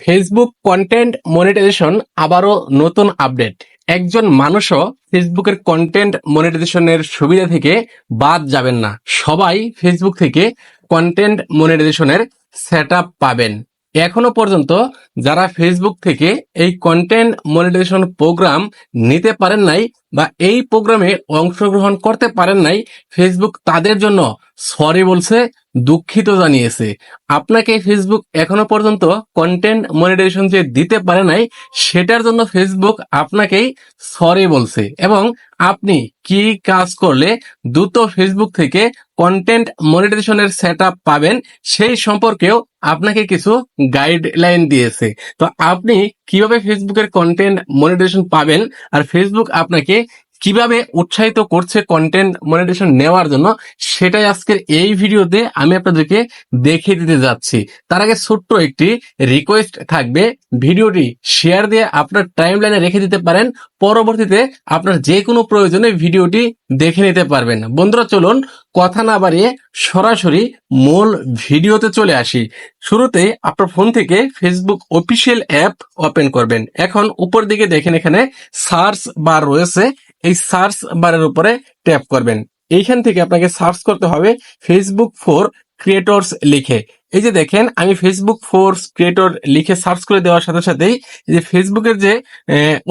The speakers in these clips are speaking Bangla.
ফেসবুক কন্টেন্ট মনিটাইজেশন আবারও নতুন আপডেট একজন মানুষও ফেসবুকের কন্টেন্ট মনিটাইজেশনের সুবিধা থেকে বাদ যাবেন না। সবাই ফেসবুক থেকে কন্টেন্ট মনিটাইজেশনের সেট পাবেন। এখনও পর্যন্ত যারা ফেসবুক থেকে এই কন্টেন্ট মনিটাইজেশন প্রোগ্রাম নিতে পারেন নাই বা এই প্রোগ্রামে অংশগ্রহণ করতে পারেন নাই ফেসবুক তাদের জন্য সরি বলছে দুঃখিত জানিয়েছে। আপনাকে ফেসবুক এখনও পর্যন্ত কন্টেন্ট মনিটাইজেশন যে দিতে পারে নাই, সেটার জন্য ফেসবুক আপনাকেই সরি বলছে। এবং আপনি কি কাজ করলে দ্রুত ফেসবুক থেকে কন্টেন্ট মনিটাইজেশনের সেট পাবেন, সেই সম্পর্কেও আপনাকে কিছু গাইডলাইন দিয়েছে। তো আপনি কীভাবে ফেসবুকের কন্টেন্ট মনিটাইজেশন পাবেন, আর ফেসবুক আপনাকে কীভাবে উৎসাহিত করছে কন্টেন্ট মনিটাইজেশন নেওয়ার জন্য, সেটাই আজকের এই ভিডিওতে আমি আপনাদেরকে দেখিয়ে দিতে যাচ্ছি। তার আগে ছোট্ট একটি রিকোয়েস্ট থাকবে, ভিডিওটি শেয়ার দিয়ে আপনার টাইম লাইনে রেখে দিতে পারেন, পরবর্তীতে আপনার যে কোনো প্রয়োজনে ভিডিওটি দেখে নিতে পারবেন। বন্ধুরা, চলুন কথা না বাড়িয়ে সরাসরি মূল ভিডিওতে চলে আসি। শুরুতে আপনার ফোন থেকে ফেসবুক অফিসিয়াল অ্যাপ ওপেন করবেন। এখন উপর দিকে দেখেন এখানে সার্চ বার রয়েছে। এই সার্চ বারের উপরে ট্যাপ করবেন। এইখান থেকে আপনাকে সার্চ করতে হবে ফেসবুক ফর ক্রিয়েটরস লিখে। এই যে দেখেন, আমি ফেসবুক ফোর্স ক্রিয়েটর লিখে সার্চ করে দেওয়ার সাথে সাথেই যে ফেসবুকের যে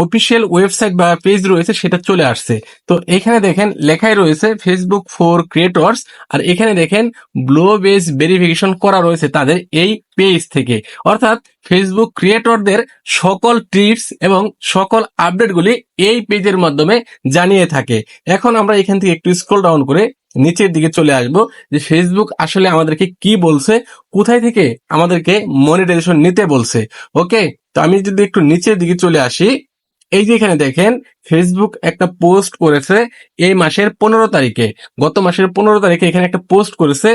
অফিসিয়াল ওয়েবসাইট বা পেজ রয়েছে সেটা চলে আসছে। তো এখানে দেখেন, লেখাই রয়েছে ফেসবুক ফর ক্রিয়েটরস আর এখানে দেখেন ব্লো বেস ভেরিফিকেশন করা রয়েছে তাদের এই পেজ থেকে। অর্থাৎ ফেসবুক ক্রিয়েটরদের সকল টিপস এবং সকল আপডেটগুলি এই পেজের মাধ্যমে জানিয়ে থাকে। এখন আমরা এখান থেকে একটু স্ক্রল ডাউন করে নিচের দিকে চলে আসব যে ফেসবুক আসলে আমাদেরকে কি বলছে, কোথায় থেকে আমাদেরকে মনিটাইজেশন নিতে বলছে। ওকে তো আমি যদি একটু নিচের দিকে চলে আসি, এই যে এখানে দেখেন ফেসবুক একটা পোস্ট করেছে এই মাসের পনেরো তারিখে। গত মাসের পনেরো তারিখে এখানে একটা পোস্ট করেছে,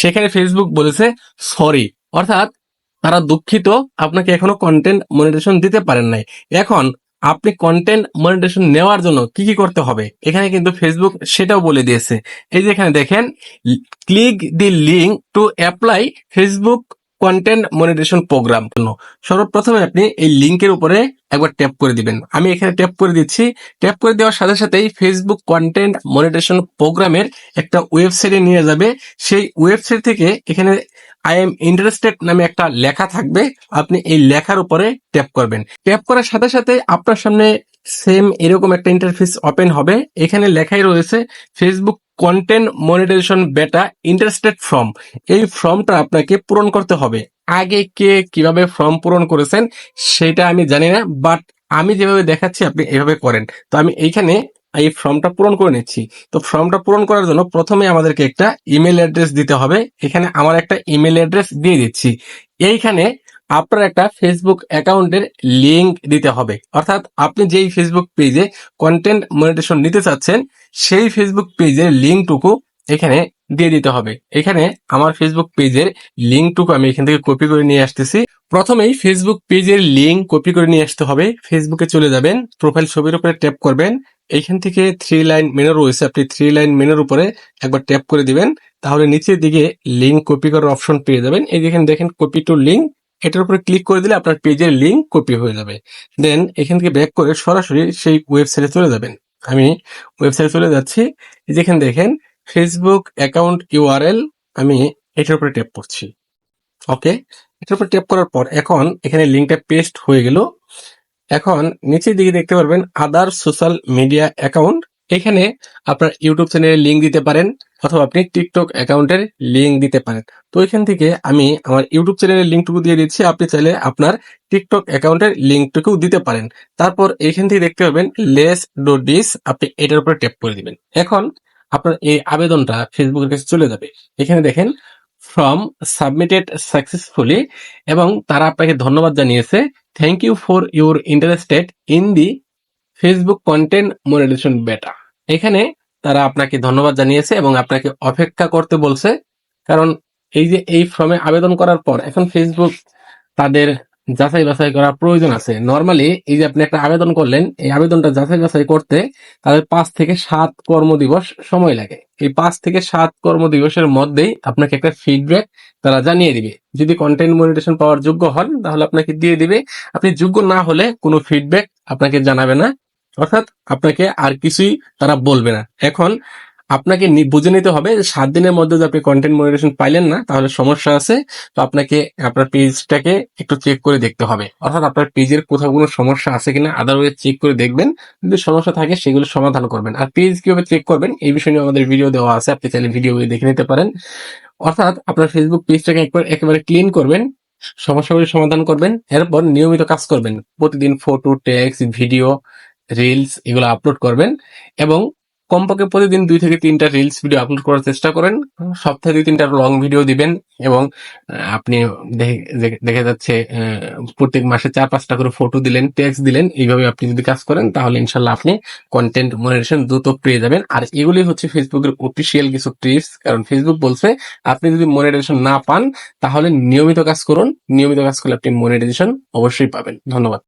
সেখানে ফেসবুক বলেছে সরি অর্থাৎ তারা দুঃখিত, আপনাকে এখনও কন্টেন্ট মনিটাইজেশন দিতে পারেন নাই। এখন আপনি কন্টেন্ট মনিটাইজেশন নেওয়ার জন্য কি কি করতে হবে? এখানে কিন্তু ফেসবুক সেটাও বলে দিয়েছে। এই যে এখানে দেখেন click the link to apply Facebook content monetization program সর্বপ্রথমে আপনি এই লিঙ্কের উপরে একবার ট্যাপ করে দিবেন। আমি এখানে ট্যাপ করে দিচ্ছি। ট্যাপ করে দেওয়ার সাথে সাথেই ফেসবুক কন্টেন্ট মনিটাইজেশন প্রোগ্রামের একটা ওয়েবসাইটে নিয়ে যাবে। সেই ওয়েবসাইট থেকে এখানে আই এম ইন্টারেস্টেড নামে একটা লেখা থাকবে। আপনি এই লেখার উপরে ট্যাপ করবেন। ট্যাপ করার সাথে সাথে আপনার সামনে সেম এরকম একটা ইন্টারফেস ওপেন হবে। এখানে লেখাই রয়েছে Facebook content monetization beta interested form এই ফর্মটা আপনাকে পূরণ করতে হবে। আগে কে কীভাবে ফর্ম পূরণ করেছেন, সেটা আমি জানি না বাট আমি যেভাবে দেখাচ্ছি, আপনি এভাবে করেন। তো আমি এইখানে এই ফর্মটা পূরণ করে নিচ্ছি। তো ফর্মটা পূরণ করার জন্য প্রথমে আমাদেরকে একটা ইমেল অ্যাড্রেস দিতে হবে। এখানে আমার একটা ইমেল অ্যাড্রেস দিয়ে দিচ্ছি। এইখানে আপনার একটা ফেসবুক অ্যাকাউন্টের লিংক দিতে হবে। অর্থাৎ আপনি যেই ফেসবুক পেজে কন্টেন্ট মনিটেশন নিতে চাচ্ছেন, সেই ফেসবুক পেজের লিঙ্কটুকু এখানে দিয়ে দিতে হবে। এখানে আমার ফেসবুক পেজের লিঙ্কটুকু আমি এখান থেকে কপি করে নিয়ে আসতেছি। প্রথমেই ফেসবুক পেজের লিঙ্ক কপি করে নিয়ে আসতে হবে। ফেসবুকে চলে যাবেন প্রোফাইল ছবির উপরে ট্যাপ করবেন। এইখান থেকে থ্রি লাইন মেনু রয়েছে আপনি থ্রি লাইন মেনুর উপরে একবার ট্যাপ করে দিবেন, তাহলে নিচের দিকে লিঙ্ক কপি করার অপশন পেয়ে যাবেন। এই দেখেন দেখেন কপি টু লিঙ্ক এটার উপরে ক্লিক করে দিলে আপনার পেজের লিঙ্ক কপি হয়ে যাবে। দেন এখান থেকে ব্যাক করে সরাসরি সেই ওয়েবসাইটে চলে যাবেন। আমি ওয়েবসাইটে চলে যাচ্ছি। যেখানে দেখেন ফেসবুক অ্যাকাউন্ট ইউআরএল আমি এটার উপরে ট্যাপ করছি। ওকে এটার উপর ট্যাপ করার পর এখন এখানে লিঙ্কটা পেস্ট হয়ে গেল। এখন নিচের দিকে দেখতে পারবেন আদার সোশ্যাল মিডিয়া অ্যাকাউন্ট এখানে আপনার ইউটিউব চ্যানেলের লিঙ্ক দিতে পারেন অথবা আপনি টিকটক অ্যাকাউন্টের লিঙ্ক দিতে পারেন। তো এখান থেকে আমি আমার ইউটিউব চ্যানেলের লিঙ্কটুকু দিয়ে দিচ্ছি। আপনি চাইলে আপনার টিকটক অ্যাকাউন্টের লিঙ্কটুকু দিতে পারেন। তারপর এখান থেকে দেখতে পাবেন লেস ডো ডিস আপনি এটার উপরে ট্যাপ করে দিবেন। এখন আপনার এই আবেদনটা ফেসবুকের কাছে চলে যাবে। এখানে দেখেন ফ্রম সাবমিটেড সাকসেসফুলি এবং তারা আপনাকে ধন্যবাদ জানিয়েছে। Thank you for your interested in the Facebook content monetization beta এখানে তারা আপনাকে ধন্যবাদ জানিয়েছে এবং আপনাকে অপেক্ষা করতে বলছে। কারণ এই যে এই ফর্মে আবেদন করার পর এখন ফেসবুক তাদের যাচাই বাছাই করার প্রয়োজন আছে। নর্মালি এই যে আপনি একটা আবেদন করলেন, এই আবেদনটা যাচাই বাছাই করতে তাদের পাঁচ থেকে সাত কর্মদিবস সময় লাগে। এই পাঁচ থেকে সাত কর্মদিবসের মধ্যেই আপনাকে একটা ফিডব্যাক তারা জানিয়ে দিবে। যদি কন্টেন্ট মনিটেশন পাওয়ার যোগ্য হন, তাহলে আপনাকে দিয়ে দিবে। আপনি যোগ্য না হলে কোনো ফিডব্যাক আপনাকে জানাবে না। অর্থাৎ আপনাকে আর কিছুই তারা বলবে না। এখন আপনাকে বুঝে নিতে হবে সাত দিনের মধ্যে যদি আপনি কন্টেন্ট মনিটেশন পাইলেন না, তাহলে সমস্যা আছে। তো আপনাকে, আপনার পেজটাকে একটু চেক করে দেখতে হবে। অর্থাৎ আপনার পেজের কোথাও কোনো সমস্যা আছে কিনা আদারওয়াইজ চেক করে দেখবেন। যদি সমস্যা থাকে, সেগুলো সমাধান করবেন। আর পেজ কীভাবে চেক করবেন, এই বিষয় নিয়ে আমাদের ভিডিও দেওয়া আছে। আপনি চাইলে ভিডিওগুলি দেখে নিতে পারেন। অর্থাৎ আপনার ফেসবুক পেজটাকে একবার, একেবারে ক্লিন করবেন, সমস্যাগুলি সমাধান করবেন, এরপর নিয়মিত কাজ করবেন। প্রতিদিন ফটো টেক্সট ভিডিও রিলস এগুলো আপলোড করবেন এবং কমপক্ষে প্রতিদিন দুই থেকে তিনটা রিলস ভিডিও আপলোড করার চেষ্টা করেন। সপ্তাহে দুই তিনটা লং ভিডিও দিবেন এবং আপনি দেখে- যাচ্ছে প্রত্যেক মাসে চার পাঁচটা করে ফটো দিলেন টেক্সট দিলেন, এইভাবে আপনি যদি কাজ করেন তাহলে ইনশাল্লাহ আপনি কন্টেন্ট মনিটেশন দ্রুত পেয়ে যাবেন। আর এগুলি হচ্ছে ফেসবুকের অফিসিয়াল কিছু টিপস কারণ ফেসবুক বলছে আপনি যদি মনিটাইজেশন না পান তাহলে নিয়মিত কাজ করুন, নিয়মিত কাজ করলে আপনি মনিটাইজেশন অবশ্যই পাবেন। ধন্যবাদ।